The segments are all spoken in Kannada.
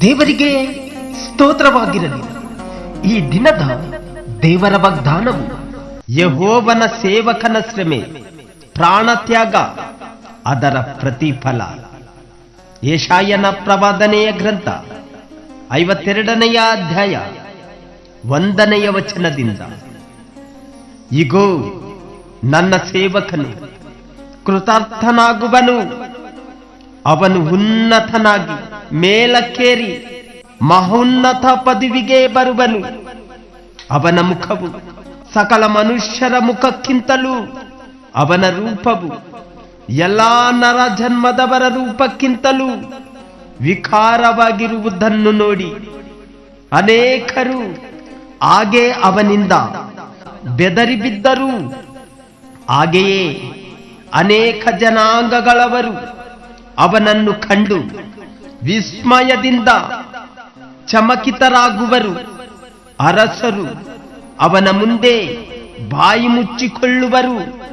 ದೇವರಿಗೆ ಸ್ತೋತ್ರವಾಗಿರಲಿ. ಈ ದಿನದ ದೇವರ ವಾಗ್ದಾನವು ಯಹೋವನ ಸೇವಕನ ಶ್ರಮೆ ಪ್ರಾಣತ್ಯಾಗ ಅದರ ಪ್ರತಿಫಲ. ಯಶಾಯನ ಪ್ರವಾದನೆಯ ಗ್ರಂಥ ಐವತ್ತೆರಡನೆಯ ಅಧ್ಯಾಯ ಒಂದನೆಯ ವಚನದಿಂದ. ಇಗೋ ನನ್ನ ಸೇವಕನು, ಕೃತಾರ್ಥನಾಗುವನು. ಅವನು ಉನ್ನತನಾಗಿ ಮೇಲಕ್ಕೇರಿ ಮಹೋನ್ನತ ಪದವಿಗೆ ಬರುವನು. ಅವನ ಮುಖವು ಸಕಲ ಮನುಷ್ಯರ ಮುಖಕ್ಕಿಂತಲೂ ಅವನ ರೂಪವು ಎಲ್ಲಾ ನರ ಜನ್ಮದವರ ರೂಪಕ್ಕಿಂತಲೂ ವಿಕಾರವಾಗಿರುವುದನ್ನು ನೋಡಿ ಅನೇಕರು ಹಾಗೆ ಅವನಿಂದ ಬೆದರಿ ಬಿದ್ದರು ಹಾಗೆಯೇ ಅನೇಕ ಜನಾಂಗಗಳವರು ಅವನನ್ನು ಕಂಡು ವಿಸ್ಮಯದಿಂದ ಚಮಕಿತರಾಗುವರು. ಅರಸರು ಅವನ ಮುಂದೆ ಬಾಯಿ ಮುಚ್ಚಿಕೊಳ್ಳುವರು.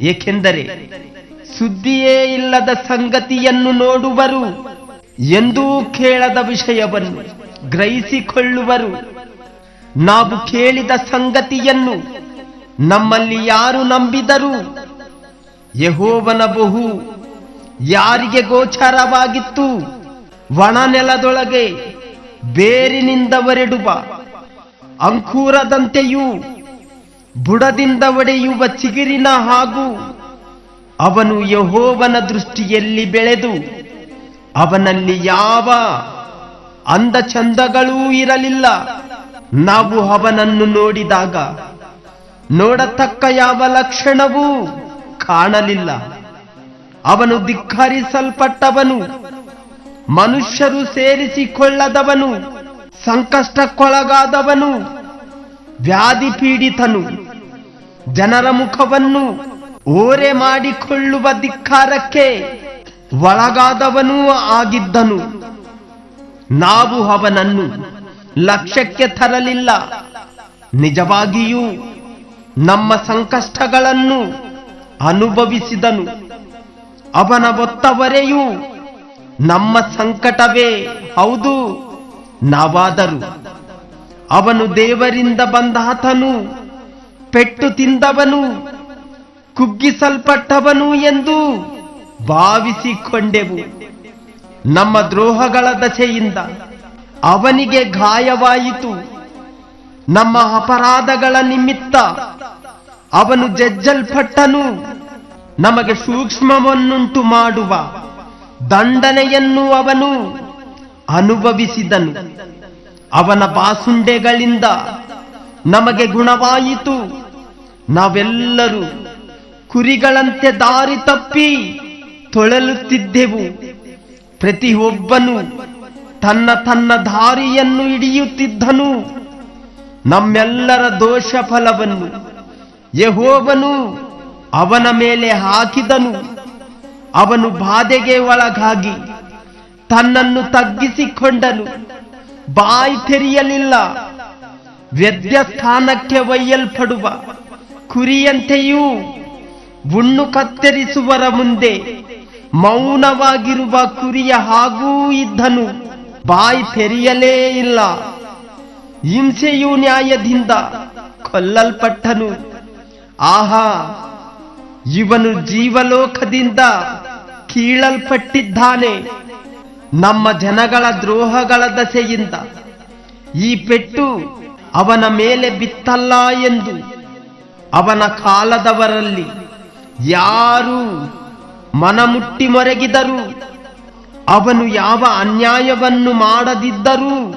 ಏಕೆಂದರೆ ಸುದ್ದಿಯೇ ಇಲ್ಲದ ಸಂಗತಿಯನ್ನು ನೋಡುವರು. ಎಂದೂ ಕೇಳದ ವಿಷಯವನ್ನು ಗ್ರಹಿಸಿಕೊಳ್ಳುವರು. ನಾವು ಕೇಳಿದ ಸಂಗತಿಯನ್ನು ನಮ್ಮಲ್ಲಿ ಯಾರು ನಂಬಿದರು? ಯಹೋವನ ಬಹು ಯಾರಿಗೆ ಗೋಚರವಾಗಿತ್ತು? ಒಣ ನೆಲದೊಳಗೆ ಬೇರಿನಿಂದ ಒರೆಡುವ, ಅಂಕೂರದಂತೆಯೂ ಬುಡದಿಂದ ಒಡೆಯುವ ಚಿಗಿರಿನ ಹಾಗೂ ಅವನು ಯಹೋವನ ದೃಷ್ಟಿಯಲ್ಲಿ ಬೆಳೆದು ಅವನಲ್ಲಿ ಯಾವ ಅಂದ ಚಂದಗಳೂ ಇರಲಿಲ್ಲ. ನಾವು ಅವನನ್ನು ನೋಡಿದಾಗ ನೋಡತಕ್ಕ ಯಾವ ಲಕ್ಷಣವೂ ಕಾಣಲಿಲ್ಲ. ಅವನು ಧಿಕ್ಕರಿಸಲ್ಪಟ್ಟವನು. ಮನುಷ್ಯರು ಸೇರಿಸಿಕೊಳ್ಳದವನು. ಸಂಕಷ್ಟಕ್ಕೊಳಗಾದವನು. ವ್ಯಾಧಿ ಪೀಡಿತನು. ಜನರ ಮುಖವನ್ನು ಓರೆ ಮಾಡಿಕೊಳ್ಳುವ ಧಿಕ್ಕಾರಕ್ಕೆ ಒಳಗಾದವನೂ ಆಗಿದ್ದನು. ನಾವು ಅವನನ್ನು ಲಕ್ಷ್ಯಕ್ಕೆ ತರಲಿಲ್ಲ. ನಿಜವಾಗಿಯೂ ನಮ್ಮ ಸಂಕಷ್ಟಗಳನ್ನು ಅನುಭವಿಸಿದನು. ಅವನ ಒತ್ತವರೆಯೂ ನಮ್ಮ ಸಂಕಟವೇ, ಹೌದು, ನಾವಾದರು. ಅವನು ದೇವರಿಂದ ಬಂದಾತನು ಪೆಟ್ಟು ತಿಂದವನು, ಕುಗ್ಗಿಸಲ್ಪಟ್ಟವನು ಎಂದು ಭಾವಿಸಿಕೊಂಡೆವು. ನಮ್ಮ ದ್ರೋಹಗಳ ದಶೆಯಿಂದ ಅವನಿಗೆ ಗಾಯವಾಯಿತು. ನಮ್ಮ ಅಪರಾಧಗಳ ನಿಮಿತ್ತ ಅವನು ಜಜ್ಜಲ್ಪಟ್ಟನು. ನಮಗೆ ಸೂಕ್ಷ್ಮವನ್ನುಂಟು ಮಾಡುವ ದಂಡನೆಯನ್ನು ಅವನು ಅನುಭವಿಸಿದನು. ಅವನ ಬಾಸುಂಡೆಗಳಿಂದ ನಮಗೆ ಗುಣವಾಯಿತು. ನಾವೆಲ್ಲರೂ ಕುರಿಗಳಂತೆ ದಾರಿ ತಪ್ಪಿ ತೊಳಲುತ್ತಿದ್ದೆವು. ಪ್ರತಿಯೊಬ್ಬನು ತನ್ನ ತನ್ನ ದಾರಿಯನ್ನು ಹಿಡಿಯುತ್ತಿದ್ದನು. ನಮ್ಮೆಲ್ಲರ ದೋಷ ಫಲವನ್ನು ಯಹೋವನು ಅವನ ಮೇಲೆ ಹಾಕಿದನು. ಅವನು ಬಾಧೆಗೆ ಒಳಗಾಗಿ ತನ್ನನ್ನು ತಗ್ಗಿಸಿಕೊಂಡನು. ಬಾಯಿ ತೆರೆಯಲಿಲ್ಲ. ವ್ಯದ್ಯ ಸ್ಥಾನಕ್ಕೆ ಒಯ್ಯಲ್ಪಡುವ ಕುರಿಯಂತೆಯೂ ಹುಣ್ಣು ಕತ್ತರಿಸುವರ ಮುಂದೆ ಮೌನವಾಗಿರುವ ಕುರಿಯ ಹಾಗೂ ಇದ್ದನು. ಬಾಯಿ ತೆರೆಯಲೇ ಇಲ್ಲ. ಹಿಂಸೆಯು ನ್ಯಾಯದಿಂದ ಕೊಲ್ಲಲ್ಪಟ್ಟನು. ಆಹಾ, ಇವನು ಜೀವಲೋಕದಿಂದ ಕೀಳಲ್ಪಟ್ಟಿದ್ದಾನೆ. ನಮ್ಮ ಜನಗಳ ದ್ರೋಹಗಳ ದಸೆಯಿಂದ ಈ ಪೆಟ್ಟು ಅವನ ಮೇಲೆ ಬಿತ್ತಲ್ಲ ಎಂದು ಅವನ ಕಾಲದವರಲ್ಲಿ ಯಾರು ಮನಮುಟ್ಟಿ ಮೊರಗಿದರು. ಅವನು ಯಾವ ಅನ್ಯಾಯವನ್ನು ಮಾಡದಿದ್ದರೂ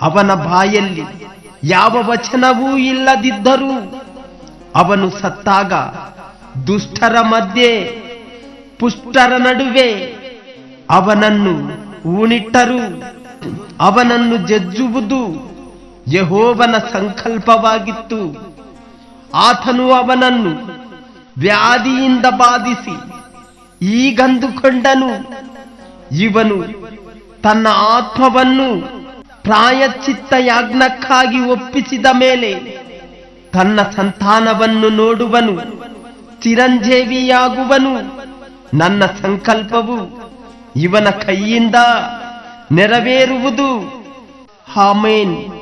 ಅವನ ಬಾಯಲ್ಲಿ ಯಾವ ವಚನವೂ ಇಲ್ಲದಿದ್ದರೂ ಅವನು ಸತ್ತಾಗ ದುಷ್ಟರ ಮಧ್ಯೆ, ಪುಷ್ಟರ ನಡುವೆ ಅವನನ್ನು ಊನಿಟ್ಟರು ಅವನನ್ನು ಜಜ್ಜುವುದು ಯಹೋವನ ಸಂಕಲ್ಪವಾಗಿತ್ತು. ಆತನು ಅವನನ್ನು ವ್ಯಾಧಿಯಿಂದ ಬಾಧಿಸಿ ಈಗಂದುಕೊಂಡನು. ಇವನು ತನ್ನ ಆತ್ಮವನ್ನು ಪ್ರಾಯಚಿತ್ತ ಯಾಜ್ಞಕ್ಕಾಗಿ ಒಪ್ಪಿಸಿದ ಮೇಲೆ ತನ್ನ ಸಂತಾನವನ್ನು ನೋಡುವನು ಚಿರಂಜೀವಿಯಾಗುವನು. ನನ್ನ ಸಂಕಲ್ಪವು ಇವನ ಕೈಯಿಂದ ನೆರವೇರುವುದು. ಆಮೇನ್.